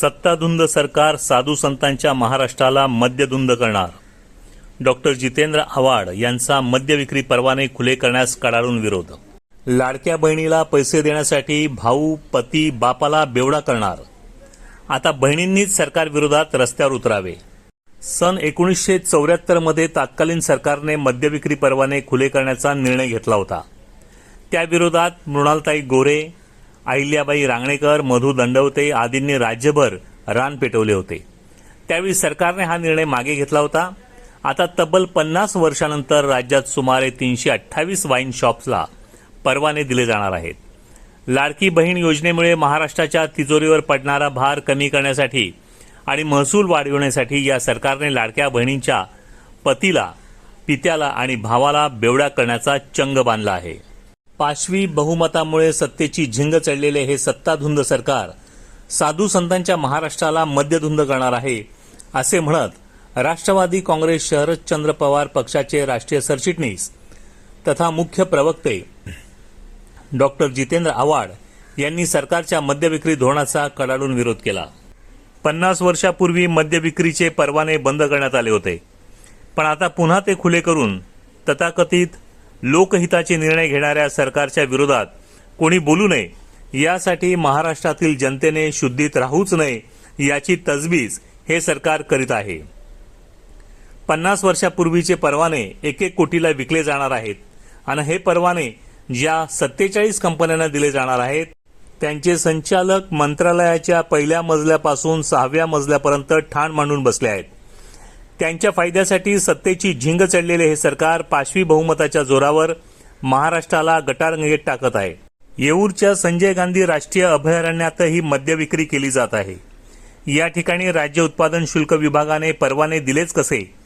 सत्ताधुंद सरकार साधू संतांच्या महाराष्ट्राला मद्यधुंद करणार. डॉक्टर जितेंद्र आव्हाड यांचा मद्य विक्री परवाने खुले करण्यास कडाडून विरोध. लाडक्या बहिणीला पैसे देण्यासाठी भाऊ पती बापाला बेवडा करणार. आता बहिणींनीच सरकारविरोधात रस्त्यावर उतरावे. सन एकोणीसशे चौऱ्याहत्तरमध्ये तत्कालीन सरकारने मद्यविक्री परवाने खुले करण्याचा निर्णय घेतला होता. त्याविरोधात मृणालताई गोरे अहिल्याबाई रांगणेकर मधू दंडवते आदींनी राज्यभर रान पेटवले होते. त्यावेळी सरकारने हा निर्णय मागे घेतला होता. आता तब्बल पन्नास वर्षानंतर राज्यात सुमारे तीनशे अठ्ठावीस वाईन शॉप्सला परवाने दिले जाणार आहेत. लाडकी बहीण योजनेमुळे महाराष्ट्राच्या तिजोरीवर पडणारा भार कमी करण्यासाठी आणि महसूल वाढविण्यासाठी या सरकारने लाडक्या बहिणींच्या पतीला पित्याला आणि भावाला बेवडा करण्याचा चंग बांधला आहे. पाशवी बहुमतामुळे सत्तेची झिंग चढलेले हे सत्ताधुंद सरकार साधू संतांच्या महाराष्ट्राला मद्यधुंद करणार आहे असे म्हणत राष्ट्रवादी काँग्रेस शरदचंद्र पवार पक्षाचे राष्ट्रीय सरचिटणीस तथा मुख्य प्रवक्ते डॉक्टर जितेंद्र आव्हाड यांनी सरकारच्या मद्यविक्री धोरणाचा कडाडून विरोध केला. पन्नास वर्षापूर्वी मद्यविक्रीचे परवाने बंद करण्यात आले होते. पण आता पुन्हा ते खुले करून तथाकथित लोकहिताचे निर्णय घेणाऱ्या सरकारच्या विरोधात कोणी बोलू नये यासाठी महाराष्ट्रातील जनतेने शुद्धीत राहूच नये याची तजवीज हे सरकार करीत आहे. पन्नास वर्षापूर्वीचे परवाने एक एक कोटीला विकले जाणार आहेत आणि हे परवाने ज्या सत्तेचाळीस कंपन्यांना दिले जाणार आहेत त्यांचे संचालक मंत्रालयाच्या पहिल्या मजल्यापासून सहाव्या मजल्यापर्यंत ठाण मांडून बसले आहेत. त्यांच्या फायद्यासाठी सत्तेची झिंग चढलेले हे सरकार पाशवी बहुमताच्या जोरावर महाराष्ट्राला गटारंगेत टाकत आहे. येऊरच्या संजय गांधी राष्ट्रीय अभयारण्यातही मद्य विक्री केली जात आहे. या ठिकाणी राज्य उत्पादन शुल्क विभागाने परवाने दिलेच कसे?